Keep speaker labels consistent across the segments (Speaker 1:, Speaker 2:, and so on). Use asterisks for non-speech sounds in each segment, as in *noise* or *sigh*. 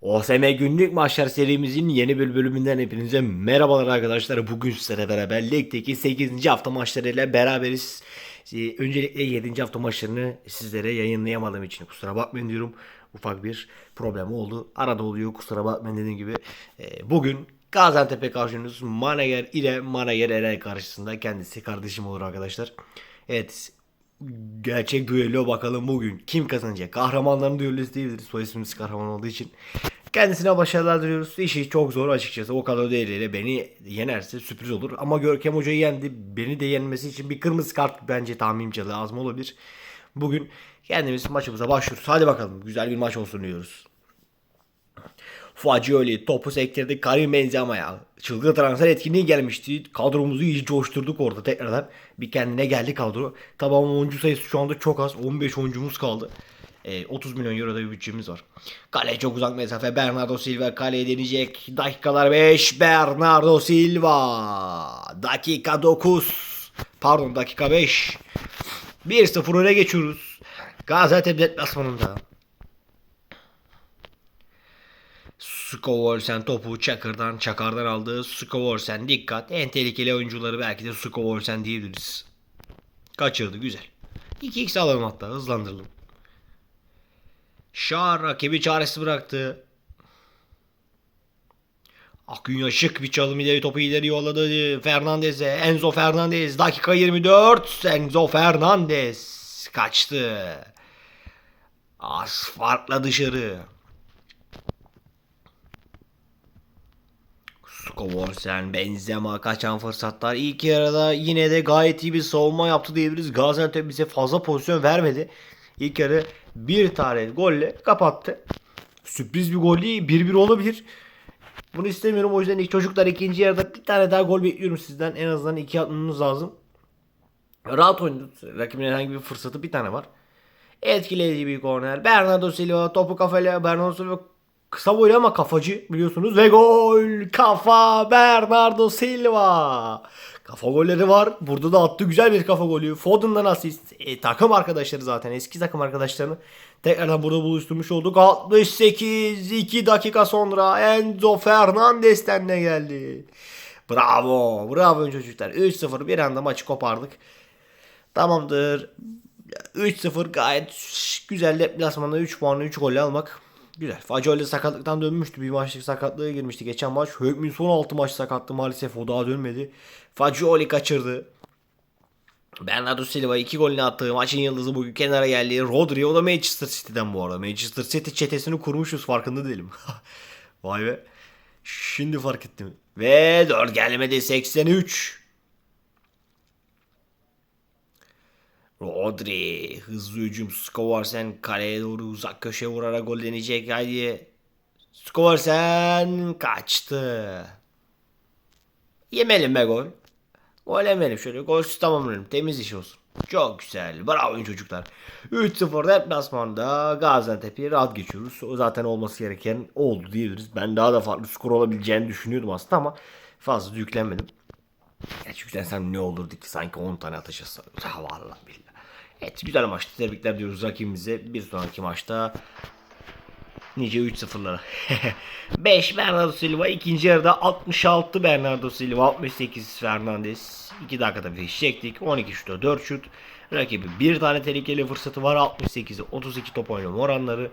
Speaker 1: OSM günlük maçlar serimizin yeni bir bölümünden hepinize merhabalar arkadaşlar. Bugün sizlere beraber ligdeki 8. hafta maçlarıyla beraberiz. Ee, Öncelikle 7. hafta maçlarını sizlere yayınlayamadığım için kusura bakmayın diyorum. Ufak bir problem oldu. Arada oluyor kusura bakmayın dediğim gibi. Ee, Bugün Gaziantep'e karşınız Manager ile Manager Eren karşısında kendisi kardeşim olur arkadaşlar. Evet gerçek düello bakalım bugün kim kazanacak? Kahramanların düellosu diyebiliriz. Soy ismimiz kahraman olduğu için. Kendisine başarılar diliyoruz. İşi çok zor açıkçası. O kadar değeriyle beni yenerse sürpriz olur. Ama Görkem Hoca'yı yendi. Beni de yenmesi için bir kırmızı kart bence tahminimce lazım olabilir. Bugün kendimiz maçımıza başlıyoruz. Hadi bakalım. Güzel bir maç olsun diyoruz. Fagioli topu sektirdi Karim Benzema'ya. Çılgın transfer etkinliği gelmişti. Kadromuzu iyice coşturduk orada tekrardan. Bir kendine geldi kadro. Tamam oyuncu sayısı şu anda çok az. 15 oyuncumuz kaldı. Ee, 30 milyon euroda bir bütçemiz var. Kale çok uzak mesafe. Bernardo Silva kaleye deneyecek. Dakikalar 5. Bernardo Silva. Dakika 9. Pardon dakika 5. 1-0 öne geçiyoruz. Gaziantep deplasmanında. Skovorsen topu Çakır'dan Çakar'dan aldı. Skovorsen dikkat. En tehlikeli oyuncuları belki de Skovorsen diyebiliriz. Kaçırdı güzel. 2x alalım hatta hızlandıralım. Şar rakibi çaresiz bıraktı. Akünya şık bir çalım ileri topu ileri yolladı Fernandez'e. Enzo Fernandez dakika 24. Enzo Fernandez kaçtı. Az farkla dışarı. Skovorsen, Benzema kaçan fırsatlar. İlk yarıda yine de gayet iyi bir savunma yaptı diyebiliriz. Gaziantep bize fazla pozisyon vermedi. İlk yarı bir tane golle kapattı. Sürpriz bir gol değil. 1-1 olabilir. Bunu istemiyorum. O yüzden ilk çocuklar ikinci yarıda bir tane daha gol bekliyorum sizden. En azından iki atmanız lazım. Rahat oynadı. Rakibin herhangi bir fırsatı bir tane var. Etkileyici bir korner. Bernardo Silva topu kafayla Bernardo Silva kısa boylu ama kafacı biliyorsunuz. Ve gol kafa Bernardo Silva. Kafa golleri var. Burada da attı güzel bir kafa golü. Foden'dan asist. E, takım arkadaşları zaten eski takım arkadaşlarını tekrardan burada buluşturmuş olduk. 68 2 dakika sonra Enzo Fernandez'ten ne geldi? Bravo. Bravo çocuklar. 3-0 bir anda maçı kopardık. Tamamdır. 3-0 gayet güzel deplasmanda 3 puanı 3 golle almak. Güzel. Fagioli sakatlıktan dönmüştü. Bir maçlık sakatlığı girmişti geçen maç. Hökmin son 6 maç sakattı maalesef. O daha dönmedi. Fagioli kaçırdı. Bernardo Silva 2 golünü attı. Maçın yıldızı bugün kenara geldi. Rodri o da Manchester City'den bu arada. Manchester City çetesini kurmuşuz farkında değilim. *laughs* Vay be. Şimdi fark ettim. Ve 4 gelmedi 83. Rodri hızlı hücum Skovarsen kaleye doğru uzak köşe vurarak gol deneyecek. Haydi. Skovarsen kaçtı. Yemelim be gol. Gol yemelim şöyle. Golsüz tamamlayalım. Temiz iş olsun. Çok güzel. Bravo çocuklar. 3-0 deplasmanda Gaziantep'i rahat geçiyoruz. O zaten olması gereken oldu diyebiliriz. Ben daha da farklı skor olabileceğini düşünüyordum aslında ama fazla yüklenmedim. Gerçi yüklensem ne olurdu ki sanki 10 tane atış Ha vallahi billahi. Evet güzel maçtı. Tebrikler diyoruz rakibimize. Bir sonraki maçta nice 3-0'lara. 5 *laughs* Bernardo Silva. ikinci yarıda 66 Bernardo Silva. 68 Fernandes. 2 dakikada bir çektik. 12 şuta 4 şut. Rakibi bir tane tehlikeli fırsatı var. 68'e 32 top oynama oranları.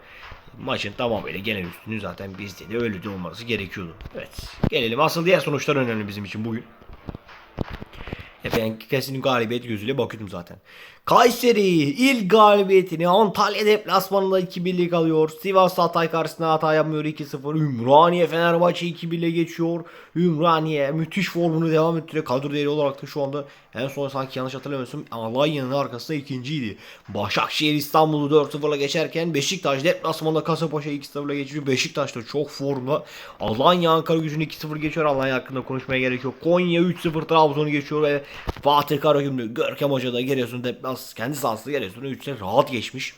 Speaker 1: Maçın tamamıyla genel üstünü zaten bizde de öyle de olması gerekiyordu. Evet. Gelelim asıl diğer sonuçlar önemli bizim için bugün. Ya ben kesin galibiyet gözüyle bakıyordum zaten. Kayseri ilk galibiyetini Antalya deplasmanında 2-1'lik alıyor. Sivas Hatay karşısında hata yapmıyor 2-0. Ümraniye Fenerbahçe 2-1'le geçiyor. Ümraniye müthiş formunu devam ettiriyor. Kadro değeri olarak da şu anda en son sanki yanlış hatırlamıyorsam Alanya'nın arkasında ikinciydi. Başakşehir İstanbul'u 4-0'la geçerken Beşiktaş deplasmanında Kasımpaşa 2-0'la geçiyor. Beşiktaş da çok formda. Alanya Ankara gücünü 2-0 geçiyor. Alanya hakkında konuşmaya gerek yok. Konya 3-0 Trabzon'u geçiyor ve Fatih Karagümrük Görkem Hoca da Giresun deplas kendi sahasında Giresun'u 3'te rahat geçmiş.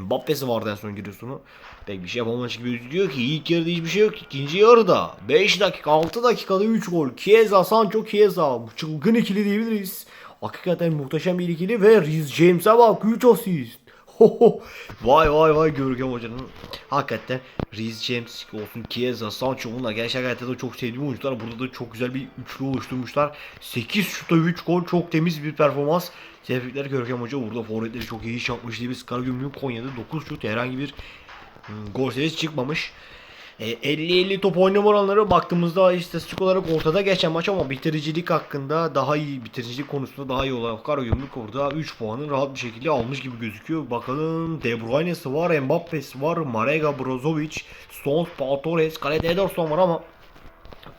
Speaker 1: Mbappe'si vardı en son Giresun'u. Pek bir şey yapamamış gibi gözüküyor ki ilk yarıda hiçbir şey yok. İkinci yarıda 5 dakika 6 dakikada 3 gol. Chiesa, Sancho, Chiesa. Çılgın ikili diyebiliriz. Hakikaten muhteşem bir ikili ve Reece James'e bak 3 asist. Vay vay vay Görkem Hoca'nın hakikaten Reece James olsun Chiesa, Sancho bunlar gerçek hayatta da çok sevdiğim oyuncular. Burada da çok güzel bir üçlü oluşturmuşlar. 8 şuta 3 gol çok temiz bir performans. Tebrikler Görkem Hoca burada forvetleri çok iyi iş yapmış diye biz Karagümrük'ün Konya'da 9 şut herhangi bir hmm, gol serisi çıkmamış. E, 50-50 top oynama oranları baktığımızda istatistik olarak ortada geçen maç ama bitiricilik hakkında daha iyi bitiricilik konusunda daha iyi olan Karagümrük orada 3 puanı rahat bir şekilde almış gibi gözüküyor. Bakalım De Bruyne'si var, Mbappe'si var, Marega, Brozovic, Stones, Pau Torres, kalede Ederson var ama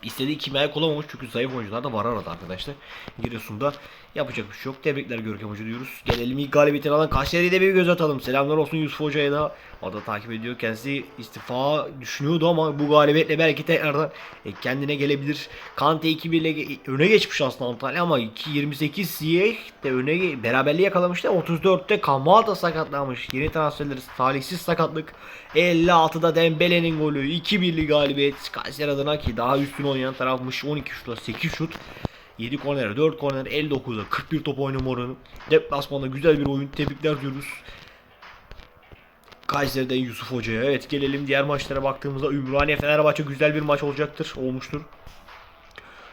Speaker 1: istediği kimyayı kullanmamış çünkü zayıf oyuncular da var arada arkadaşlar. Giresun'da yapacak bir şey yok. Tebrikler Görkem Hoca diyoruz. Gelelim ilk galibiyetini alan Kayseri'ye de bir göz atalım. Selamlar olsun Yusuf Hoca'ya da. O da takip ediyor. Kendisi istifa düşünüyordu ama bu galibiyetle belki tekrardan e, kendine gelebilir. Kante 2-1 ile öne geçmiş aslında Antalya ama 2-28 Ziyech de öne beraberliği yakalamıştı. 34'te Kamal da sakatlanmış. Yeni transferleri talihsiz sakatlık. 56'da Dembele'nin golü. 2-1'li galibiyet Kayseri adına ki daha üstün oynayan tarafmış. 12 şutla 8 şut. 7 korner, 4 korner, 59'da 41 top oynama oranı. Deplasmanda güzel bir oyun. Tebrikler diyoruz. Kayseri'den Yusuf Hoca'ya. Evet gelelim diğer maçlara baktığımızda Ümraniye Fenerbahçe güzel bir maç olacaktır. Olmuştur.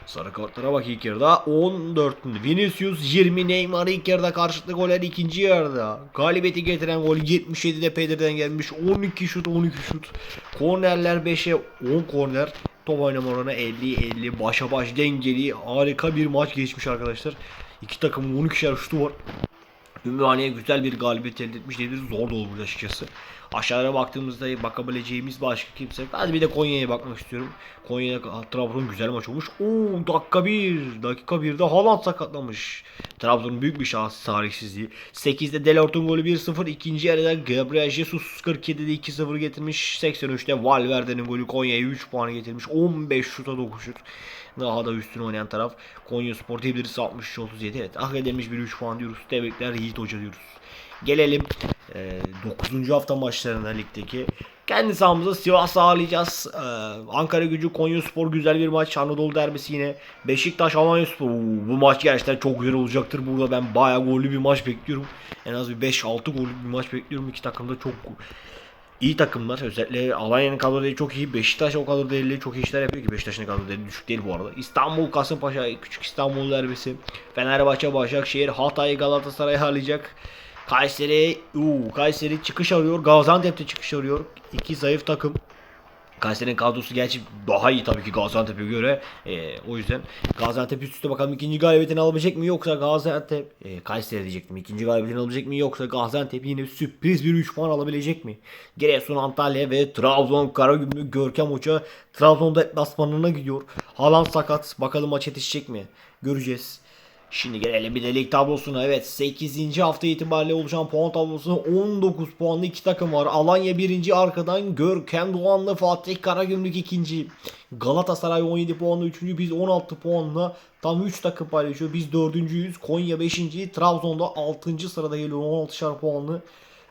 Speaker 1: Sarı kartlara bak ilk yarıda 14. Vinicius 20 Neymar ilk yarıda karşılıklı goller ikinci yarıda. Galibiyeti getiren gol 77'de Pedri'den gelmiş. 12 şut 12 şut. Kornerler 5'e 10 korner. Top oynama oranı 50-50 başa baş dengeli harika bir maç geçmiş arkadaşlar. İki takımın 12'şer şutu var. Ümraniye güzel bir galibiyet elde etmiş diyebiliriz. Zor da olmuş açıkçası. Aşağıya baktığımızda bakabileceğimiz başka kimse. Hadi bir de Konya'ya bakmak istiyorum. Konya'da Trabzon güzel maç olmuş. Oo dakika 1. Dakika 1'de Haaland sakatlamış. Trabzon'un büyük bir şans tarihsizliği. 8'de Delort'un golü 1-0. İkinci yarıda Gabriel Jesus 47'de 2-0 getirmiş. 83'te Valverde'nin golü Konya'ya 3 puanı getirmiş. 15 şuta 9 şut. Daha da üstün oynayan taraf Konya Spor diyebiliriz 63-37. Evet hak edilmiş bir 3 puan diyoruz. Tebrikler Yiğit Hoca diyoruz. Gelelim 9. hafta maçlarına ligdeki. Kendi sahamızda Sivas ağırlayacağız. E, Ankara gücü Konya Spor güzel bir maç. Anadolu derbisi yine. Beşiktaş Alanya Spor. Oo, Bu maç gerçekten çok güzel olacaktır. Burada ben bayağı gollü bir maç bekliyorum. En az bir 5-6 gollü bir maç bekliyorum. İki takım da çok iyi takımlar. Özellikle Alanya'nın kadro değeri çok iyi. Beşiktaş o kadro değerli çok iyi işler yapıyor ki Beşiktaş'ın kadro değeri düşük değil bu arada. İstanbul Kasımpaşa Küçük İstanbul derbisi. Fenerbahçe Başakşehir Hatay Galatasaray harlayacak. Kayseri, uu, Kayseri çıkış arıyor. Gaziantep'te çıkış arıyor. İki zayıf takım. Kayseri'nin kadrosu gerçi daha iyi tabii ki Gaziantep'e göre. Ee, o yüzden Gaziantep üst üste bakalım ikinci galibiyetini alabilecek mi yoksa Gaziantep e, Kayseri diyecektim. ikinci galibiyetini alabilecek mi yoksa Gaziantep yine sürpriz bir 3 puan alabilecek mi? Giresun Antalya ve Trabzon Karagümrük Görkem Hoca Trabzon deplasmanına gidiyor. Haaland sakat. Bakalım maç yetişecek mi? Göreceğiz. Şimdi gelelim bir de lig tablosuna. Evet 8. hafta itibariyle oluşan puan tablosunda 19 puanlı iki takım var. Alanya 1. arkadan Görkem Doğan'la Fatih Karagümrük 2. Galatasaray 17 puanla 3. Biz 16 puanla tam 3 takım paylaşıyor. Biz 4.yüz. Konya 5. Trabzon'da 6. sırada geliyor 16'şar puanlı.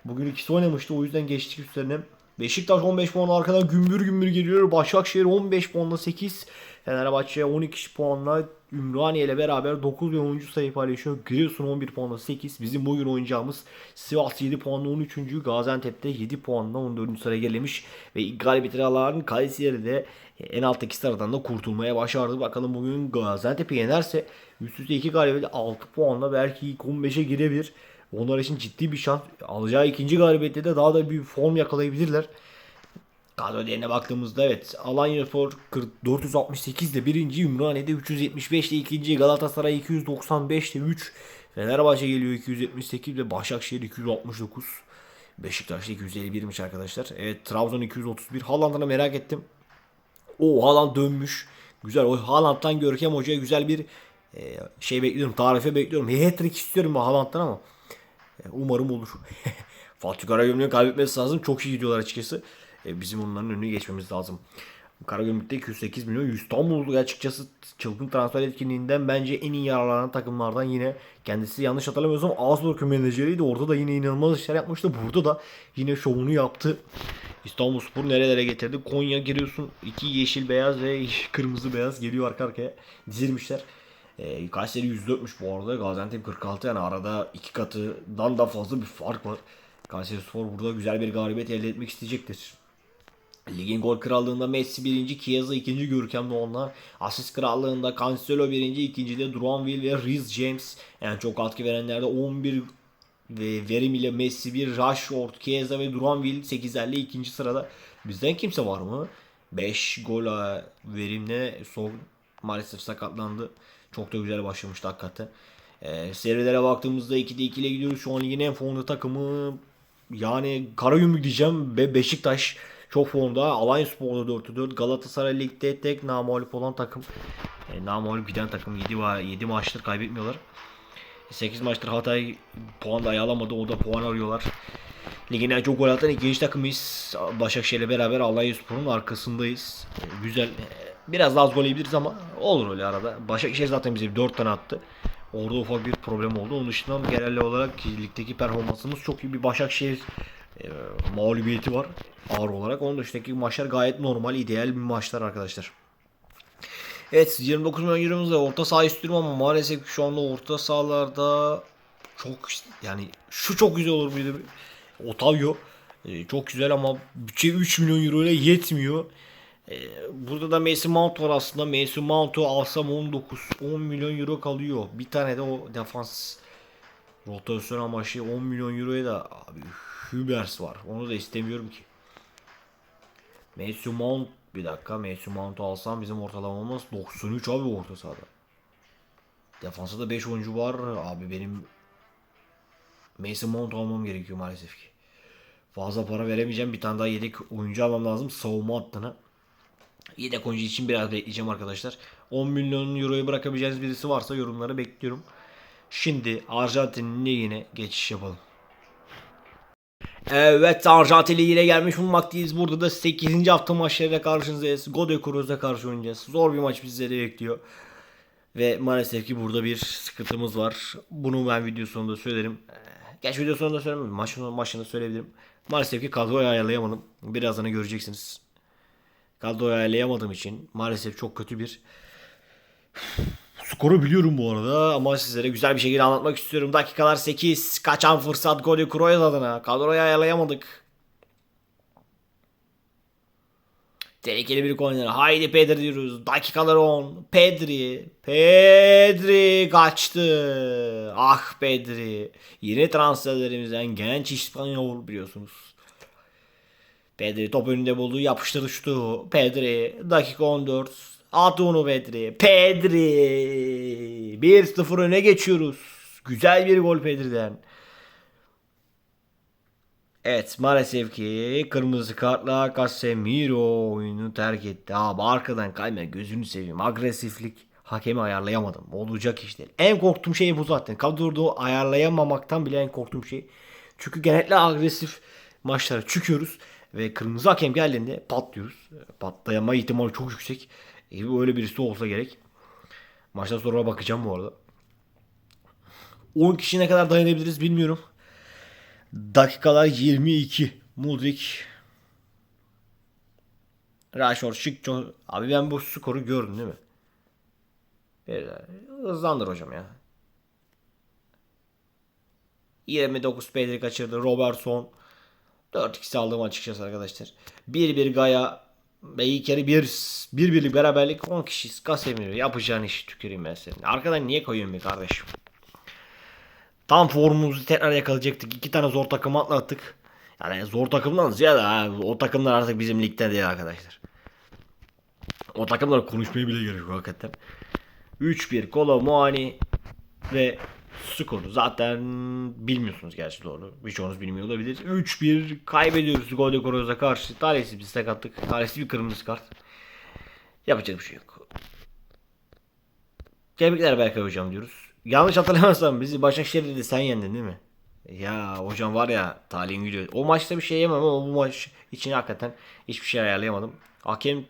Speaker 1: Bugün ikisi oynamıştı o yüzden geçtik üstlerine. Beşiktaş 15 puanla arkadan gümbür gümbür geliyor. Başakşehir 15 puanla 8. Fenerbahçe 12 puanla Ümraniye ile beraber 9 ve 10. sayı paylaşıyor. Giresun 11 puanla 8. Bizim bugün oynayacağımız Sivas 7 puanla 13. Gaziantep'te 7 puanla 14. sıraya gelemiş. Ve galibiyetleri alan Kayseri de en alttaki sıradan da kurtulmaya başardı. Bakalım bugün Gaziantep'i yenerse üst üste 2 galibiyet 6 puanla belki ilk 15'e girebilir. Onlar için ciddi bir şans. Alacağı ikinci galibiyette de daha da bir form yakalayabilirler. Kadro değerine baktığımızda evet Alanya Spor 40 468 ile birinci Ümraniye'de 375 ile ikinci Galatasaray 295 ile 3 Fenerbahçe geliyor 278 ve Başakşehir 269 Beşiktaş'ta 251'miş arkadaşlar. Evet Trabzon 231 Haaland'ını merak ettim. O Haaland dönmüş. Güzel o Haaland'dan Görkem Hoca'ya güzel bir e, şey bekliyorum. Tarife bekliyorum. Hat-trick istiyorum Haaland'dan ama e, umarım olur. *laughs* Fatih Karagümrük'ün kaybetmesi lazım. Çok iyi gidiyorlar açıkçası. E, bizim onların önüne geçmemiz lazım. Karagümrük'te 208 milyon. İstanbul açıkçası çılgın transfer etkinliğinden bence en iyi yararlanan takımlardan yine kendisi yanlış hatırlamıyorsam Augsburg menajeriydi. Orada da yine inanılmaz işler yapmıştı. Burada da yine şovunu yaptı. İstanbul Spor nerelere getirdi? Konya giriyorsun. iki yeşil beyaz ve *laughs* kırmızı beyaz geliyor arka arkaya dizilmişler. E, Kayseri 104'müş bu arada. Gaziantep 46 yani arada iki katından da fazla bir fark var. Kayserispor burada güzel bir galibiyet elde etmek isteyecektir. Ligin gol krallığında Messi birinci, Chiesa ikinci, Görkem Doğanlar. Asist krallığında Cancelo birinci, ikinci de Duranville ve Reece James. En çok katkı verenlerde 11 ve verim ile Messi 1, Rashford, Chiesa ve Duranville 8'lerle ikinci sırada. Bizden kimse var mı? 5 gol e, verimle son maalesef sakatlandı. Çok da güzel başlamıştı hakikaten. Ee, serilere baktığımızda 2'de 2 ile gidiyoruz. Şu an ligin en formda takımı yani Karagümrük diyeceğim ve Beşiktaş çok formda. Alanyaspor'da 4'te 4. Galatasaray ligde tek namağlup olan takım. E, namağlup giden takım 7, var, 7 maçtır kaybetmiyorlar. 8 maçtır Hatay puan dahi alamadı. O da puan arıyorlar. Ligin en çok gol atan ikinci takımıyız. Başakşehir'le beraber Alanyaspor'un arkasındayız. E, güzel. E, Biraz daha az gol yiyebiliriz ama olur öyle arada. Başakşehir zaten bize 4 tane attı. Orada ufak bir problem oldu. Onun dışında genel olarak ligdeki performansımız çok iyi bir Başakşehir e, mağlubiyeti var ağır olarak. Onun dışındaki maçlar gayet normal, ideal bir maçlar arkadaşlar. Evet 29 milyon euromuz var. Orta saha istiyorum ama maalesef şu anda orta sahalarda çok yani şu çok güzel olur de Otavio e, çok güzel ama bütçe 3 milyon euro ile yetmiyor. E, burada da Mason Mount var aslında. Mason Mount'u alsam 19 10 milyon euro kalıyor. Bir tane de o defans rotasyon amaçlı 10 milyon euroya da abi Hübers var. Onu da istemiyorum ki. Mason Mount bir dakika Mason Mount'u alsam bizim ortalamamız 93 abi orta sahada. Defansta da 5 oyuncu var. Abi benim Mason Mount almam gerekiyor maalesef ki. Fazla para veremeyeceğim. Bir tane daha yedek oyuncu almam lazım savunma hattına. Yedek oyuncu için biraz bekleyeceğim arkadaşlar. 10 milyon euroyu bırakabileceğiniz birisi varsa yorumları bekliyorum. Şimdi Arjantin ligine geçiş yapalım. Evet Arjantin ligiyle gelmiş bulunmaktayız. Burada da 8. hafta maçlarıyla karşınızdayız. Godoy Cruz'a karşı oynayacağız. Zor bir maç bizleri bekliyor. Ve maalesef ki burada bir sıkıntımız var. Bunu ben video sonunda söylerim. Ee, Geç video sonunda söylemem. Maçın başında söyleyebilirim. Maalesef ki kadroyu ayarlayamadım. Birazdan göreceksiniz. Kadroyu ayarlayamadığım için maalesef çok kötü bir Skoru biliyorum bu arada ama sizlere güzel bir şekilde anlatmak istiyorum. Dakikalar 8. Kaçan fırsat golü Kroos adına. Kadroyu ayarlayamadık. Tehlikeli bir korner. Haydi Pedri diyoruz. Dakikalar 10. Pedri. Pedri kaçtı. Ah Pedri. Yeni transferlerimizden genç İspanyol biliyorsunuz. Pedri top önünde buldu. Yapıştırdı şutu. Pedri. Dakika 14. At onu Pedri. Pedri. 1-0 öne geçiyoruz. Güzel bir gol Pedri'den. Evet maalesef ki kırmızı kartla Casemiro oyunu terk etti. Abi arkadan kayma gözünü seveyim. Agresiflik hakemi ayarlayamadım. Olacak iş değil. En korktuğum şey bu zaten. Kadroda ayarlayamamaktan bile en korktuğum şey. Çünkü genellikle agresif maçlara çıkıyoruz. Ve kırmızı hakem geldiğinde patlıyoruz. Patlayama ihtimali çok yüksek. E, öyle birisi olsa gerek. Maçtan sonra bakacağım bu arada. 10 kişi ne kadar dayanabiliriz bilmiyorum. Dakikalar 22. Mudrik. Rashford şık Abi ben bu skoru gördüm değil mi? Bir, hızlandır hocam ya. 29 Pedri kaçırdı. Robertson. 4-2 aldım açıkçası arkadaşlar. 1-1 Gaya yarı 1 bir birlik beraberlik 10 kişiyiz. Casemiro yapacağın işi tüküreyim ben senin. Arkadan niye koyuyorsun be kardeşim? Tam formumuzu tekrar yakalayacaktık. İki tane zor takım atlattık. Yani zor takımdan ziyade ha, o takımlar artık bizim ligde değil arkadaşlar. O takımlar konuşmaya bile gerek yok hakikaten. 3-1 Kolo Muani ve skoru zaten bilmiyorsunuz gerçi doğru. Birçoğunuz bilmiyor olabilir. 3-1 kaybediyoruz Golde Koroz'a karşı. Talihsiz bir sakatlık. Talihsiz bir kırmızı kart. Yapacak bir şey yok. Tebrikler Berkay hocam diyoruz. Yanlış hatırlamazsam bizi Başakşehir'de de sen yendin değil mi? Ya hocam var ya talihin gülüyor. O maçta bir şey yemem ama bu maç için hakikaten hiçbir şey ayarlayamadım. Hakem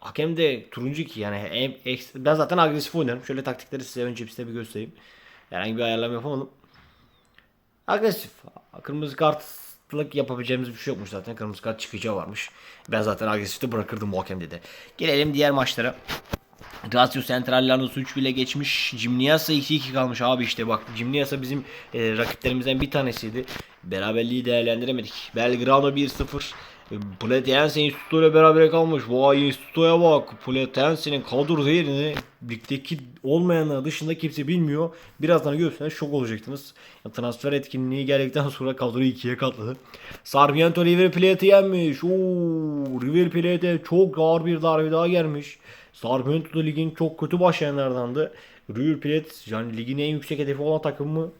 Speaker 1: Hakem de turuncu ki yani ben zaten agresif oynarım. Şöyle taktikleri size önce size bir göstereyim. Herhangi bir ayarlama yapamadım. Agresif. Kırmızı kartlık yapabileceğimiz bir şey yokmuş zaten. Kırmızı kart çıkacağı varmış. Ben zaten agresifte bırakırdım bu hakem dedi. Gelelim diğer maçlara. Lazio Central Lanus 3 bile geçmiş. Gimniasa 2-2 kalmış abi işte bak. Gimniasa bizim e, rakiplerimizden bir tanesiydi. Beraberliği değerlendiremedik. Belgrano 1-0. E, Platense Instituto ile beraber kalmış. Vay Instituto'ya bak. Platense'nin kadro değerini ligdeki olmayanlar dışında kimse bilmiyor. Birazdan görürseniz şok olacaksınız. Ya, transfer etkinliği geldikten sonra kadroyu ikiye katladı. Sarmiento River Plate'i yenmiş. Oo, River Plate çok ağır bir darbe daha gelmiş. Sarmiento da ligin çok kötü başlayanlardandı. River Plate yani ligin en yüksek hedefi olan takımı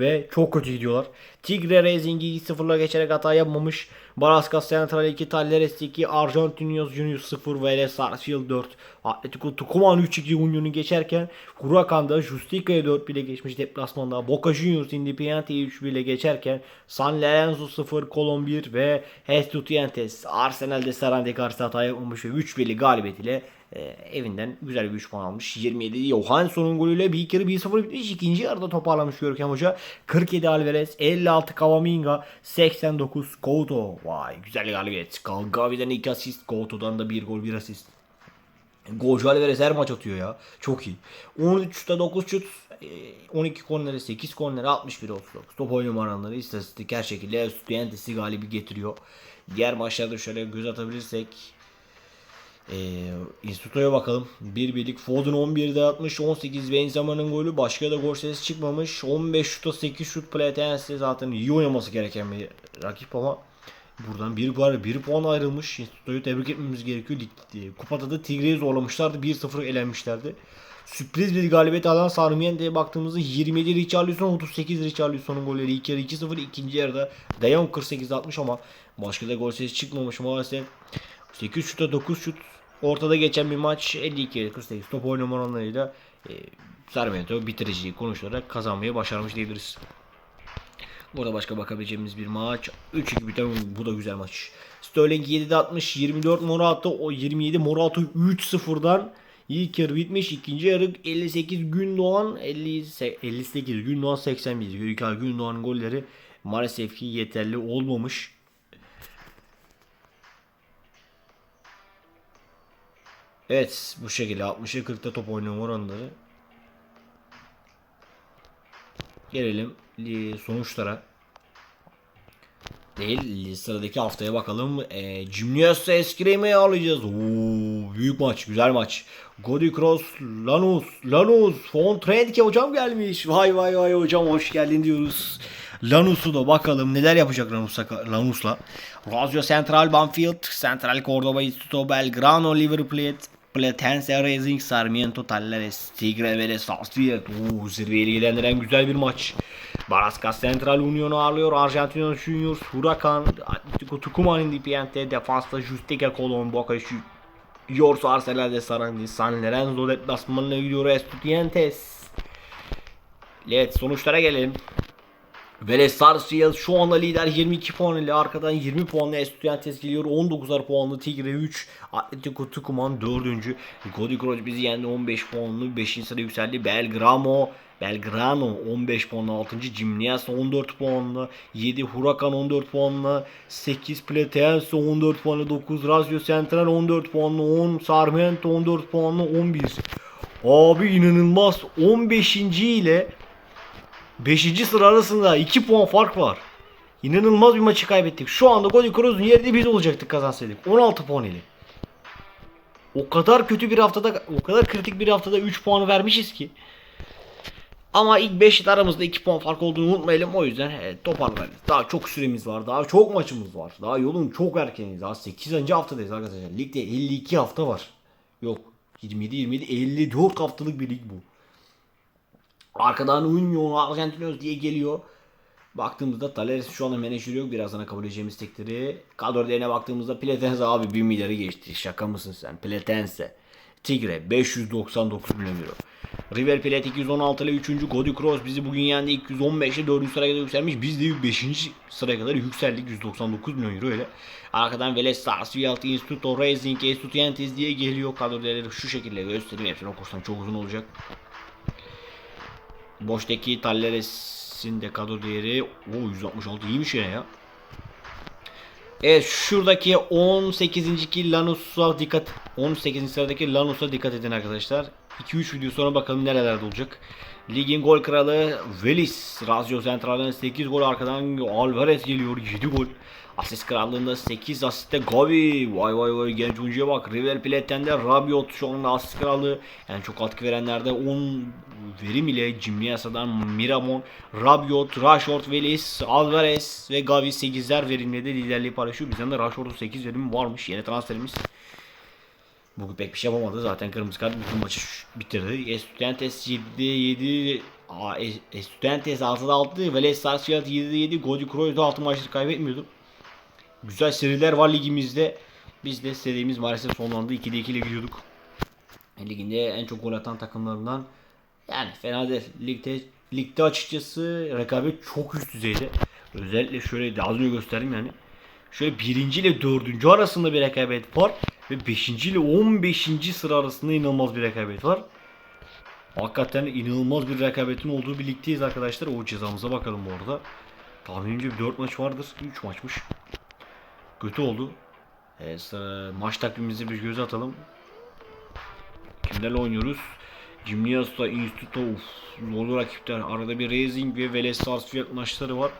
Speaker 1: ve çok kötü gidiyorlar. Tigre Racing'i 2-0'la geçerek hata yapmamış. Barascas Central 2, Talleres 2, Argentinos Juniors 0, Vélez Sarsfield 4. Atletico Tucumán 3-2 Union'u geçerken Huracan'da Justica'ya 4 bile geçmiş deplasmanda. Boca Juniors Independiente'yi 3 bile geçerken San Lorenzo 0, Colón 1 ve Estudiantes Arsenal'de Sarand'e karşı hata yapmamış ve 3 birli galibiyet ile e, evinden güzel bir 3 puan almış. 27 Johansson'un golüyle bir kere 1-0 bitmiş. İkinci yarıda toparlamış Görkem Hoca. 47 Alvarez, 56 Kavaminga, 89 Couto. Vay güzel galibiyet. Gavi'den 2 asist, Couto'dan da 1 gol 1 asist. Golcü Alvarez her maç atıyor ya. Çok iyi. 13 şutta 9 şut. e, 12 kornere 8 kornere 61 39. Top oynama oranları istatistik her şekilde Estudiantes'i galibi getiriyor. Diğer maçlarda şöyle göz atabilirsek e, bakalım. Bir birlik Foden 11'de atmış. 18 Benzema'nın golü. Başka da gol sesi çıkmamış. 15 şuta 8 şut Platense zaten iyi oynaması gereken bir rakip ama buradan bir var bir puan ayrılmış. İnstituto'yu tebrik etmemiz gerekiyor. Lig, e, kupada da Tigre'yi zorlamışlardı. 1-0 elenmişlerdi. Sürpriz bir galibiyet alan Sarmiento'ya baktığımızda 27 Richarlison 38 Richarlison'un golleri ilk yarı 2-0 ikinci yarıda De Jong 48 atmış ama başka da gol sesi çıkmamış maalesef. 8 şuta 9 şut ortada geçen bir maç 52 48 top oynama oranlarıyla e, Sarmiento bitiriciyi konuşularak kazanmayı başarmış diyebiliriz. Burada başka bakabileceğimiz bir maç. 3-2 biten bu da güzel maç. Sterling 7'de 60, 24 Morata, o 27 Morata 3-0'dan ilk yarı bitmiş. ikinci yarı 58 Gündoğan, 50, 58 Gündoğan 81. İlker Gündoğan golleri maalesef ki yeterli olmamış. Evet bu şekilde 60'a 40'ta top oynama oranları. Gelelim li- sonuçlara. Değil sıradaki haftaya bakalım. E, Gimnasia Eskrema'yı alacağız. Oo, büyük maç güzel maç. Godi Cross, Lanus, Lanus, Fontrendke hocam gelmiş. Vay vay vay hocam hoş geldin diyoruz. Lanus'u da bakalım neler yapacak Lanus'a, Lanus'la. Lazio Central Banfield, Central Cordoba Instituto Belgrano River Plate, Platense Racing, Sarmiento Talleres, Tigre ve Sarsfield. Oo, zirveyi ilgilendiren güzel bir maç. Barascas Central Union'u ağırlıyor. Argentinos Juniors, Huracan, Atletico Tucumán Independiente, Defansta Justica Colón, Boca Juniors, Arsenal de Sarandi, San Lorenzo deplasmanına gidiyor Estudiantes. Evet sonuçlara gelelim. Vélez Sarsfield şu anda lider 22 puan ile arkadan 20 puanla Estudiantes geliyor. 19'ar puanlı Tigre 3. Atletico Tucumán 4. Godi Kroos bizi yendi 15 puanlı 5. sıraya yükseldi. Belgrano Belgrano 15 puanla 6. Gimnasia 14 puanla 7 Huracan 14 puanla 8 Platense 14 puanla 9 Lazio Central 14 puanla 10 Sarmiento 14 puanla 11 Abi inanılmaz 15. ile 5. sıra arasında 2 puan fark var. İnanılmaz bir maçı kaybettik. Şu anda Godi Cruz'un yerinde biz olacaktık kazansaydık. 16 puan ile. O kadar kötü bir haftada, o kadar kritik bir haftada 3 puanı vermişiz ki. Ama ilk 5 aramızda 2 puan fark olduğunu unutmayalım. O yüzden evet, toparlarız. Daha çok süremiz var. Daha çok maçımız var. Daha yolun çok erkeniz. Daha 8. haftadayız arkadaşlar. Ligde 52 hafta var. Yok. 27 27 54 haftalık bir lig bu. Arkadan Union, Argentinos diye geliyor. Baktığımızda Talleres şu anda menajeri yok. Birazdan kabul edeceğimiz tekleri. Kadro değerine baktığımızda Platense abi 1 milyarı geçti. Şaka mısın sen? Platense. Tigre 599 milyon euro. River Plate 216 ile 3. Godi Cross bizi bugün yendi. 215 ile 4. sıraya kadar yükselmiş. Biz de 5. sıraya kadar yükseldik. 199 milyon euro ile. Arkadan Vélez Sarsfield, Instituto Racing, Estudiantes diye geliyor. Kadro değerleri şu şekilde göstereyim. Hepsini okursam çok uzun olacak. Boştaki Talleres'in de kadro değeri o 166 iyiymiş yine ya. Evet şuradaki 18. ki Lanus'a dikkat 18. sıradaki Lanus'a dikkat edin arkadaşlar. 2-3 video sonra bakalım nerelerde olacak. Ligin gol kralı Velis. Razio Central'den 8 gol arkadan Alvarez geliyor 7 gol. Asist krallığında 8 asiste Gavi. Vay vay vay genç oyuncuya bak. River Plate'den de Rabiot şu anda asist krallığı. En çok katkı verenlerde 10 verim ile Cimniasa'dan Miramon, Rabiot, Rashford, Velis, Alvarez ve Gavi 8'ler verimle de liderliği paylaşıyor. Bizden de Rashford'un 8 verimi varmış. Yeni transferimiz. Bugün pek bir şey yapamadı. Zaten kırmızı kart bütün maçı bitirdi. Estudiantes 7'de 7 Aa, Es- Estudiantes 6'da 6 Vélez Sarsfield 7'de 7 Godi Kroos'da 6 maçtır kaybetmiyordu. Güzel seriler var ligimizde. Biz de serimiz maalesef sonlandı. 2'de 2 ile gidiyorduk. Liginde en çok gol atan takımlarından yani fena değil. Ligde, ligde açıkçası rekabet çok üst düzeyde. Özellikle şöyle az önce gösterdim yani. Şöyle birinci ile dördüncü arasında bir rekabet var. Ve 5. ile 15. sıra arasında inanılmaz bir rekabet var. Hakikaten inanılmaz bir rekabetin olduğu bir ligdeyiz arkadaşlar. O cezamıza bakalım bu arada. Tahminimce 4 maç vardır. 3 maçmış. Kötü oldu. E, maç takvimimize bir göz atalım. Kimlerle oynuyoruz? Gimnias'ta, Instituto, uf, zorlu rakipler. Arada bir Racing ve Velez Sarsfield maçları var.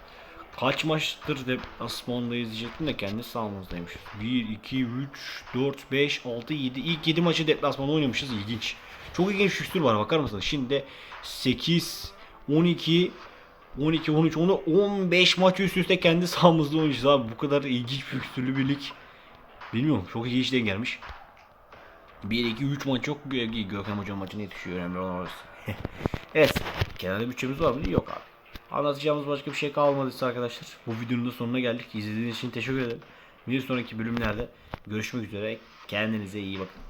Speaker 1: Kaç maçtır deplasmanda izleyecektim de kendi sahamızdaymış. 1, 2, 3, 4, 5, 6, 7. İlk 7 maçı deplasmanda oynamışız. İlginç. Çok ilginç fikstür var bakar mısınız? Şimdi 8, 12, 12, 13, 10, 15 maç üst üste kendi sahamızda oynuyoruz abi. Bu kadar ilginç fikstürlü bir lig. Bilmiyorum. Çok ilginç denk gelmiş. 1 2 3 maç yok. Gö- Gökhan hocam maçına yetişiyor önemli olan orası. *laughs* evet. Kenarda bütçemiz var mı? Yok abi. Anlatacağımız başka bir şey kalmadıysa arkadaşlar bu videonun da sonuna geldik. İzlediğiniz için teşekkür ederim. Bir sonraki bölümlerde görüşmek üzere. Kendinize iyi bakın.